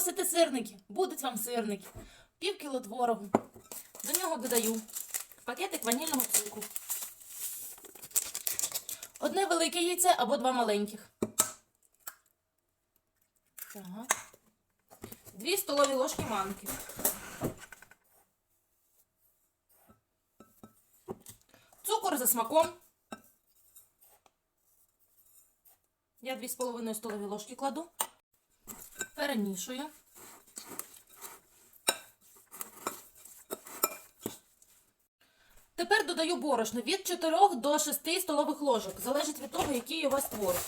просите сирники, будуть вам сирники. Пів кіло творогу. До нього додаю пакетик ванільного цукру. Одне велике яйце або два маленьких. Так. Дві столові ложки манки. Цукор за смаком. Я 2,5 столові ложки кладу. Перемішую. Тепер додаю борошно від 4 до 6 столових ложок. Залежить від того, який у вас творог.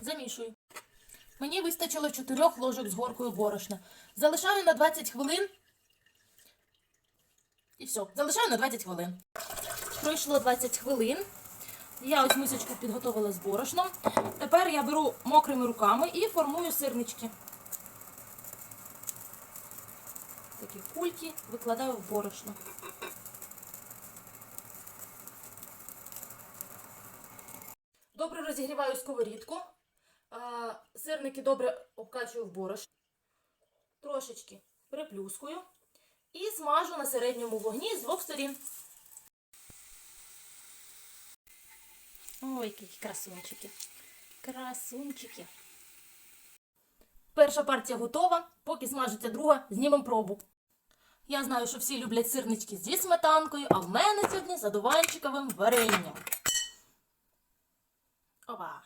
Замішую. Мені вистачило 4 ложок з горкою борошна. Залишаю на 20 хвилин. І все. Залишаю на 20 хвилин. Пройшло 20 хвилин. Я ось мисочку підготовила з борошном. Тепер я беру мокрими руками і формую сирнички. Такі кульки викладаю в борошно. Добре розігріваю сковорідку. Сирники добре обкачую в борошно. Трошечки приплюскую. І смажу на середньому вогні з двох сторін. Ой, які красунчики. Красунчики. Перша партія готова. Поки смажиться друга, знімемо пробу. Я знаю, що всі люблять сирнички зі сметанкою, а в мене сьогодні з одуванчиковим варенням. Ова.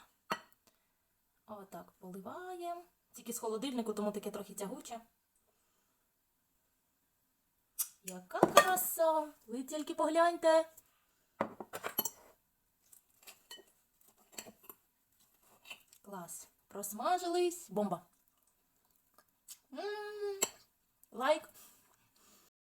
Отак поливаємо. Тільки з холодильнику, тому таке трохи тягуче. Яка краса! Ви тільки погляньте. Клас. Просмажились. Бомба. М, Лайк.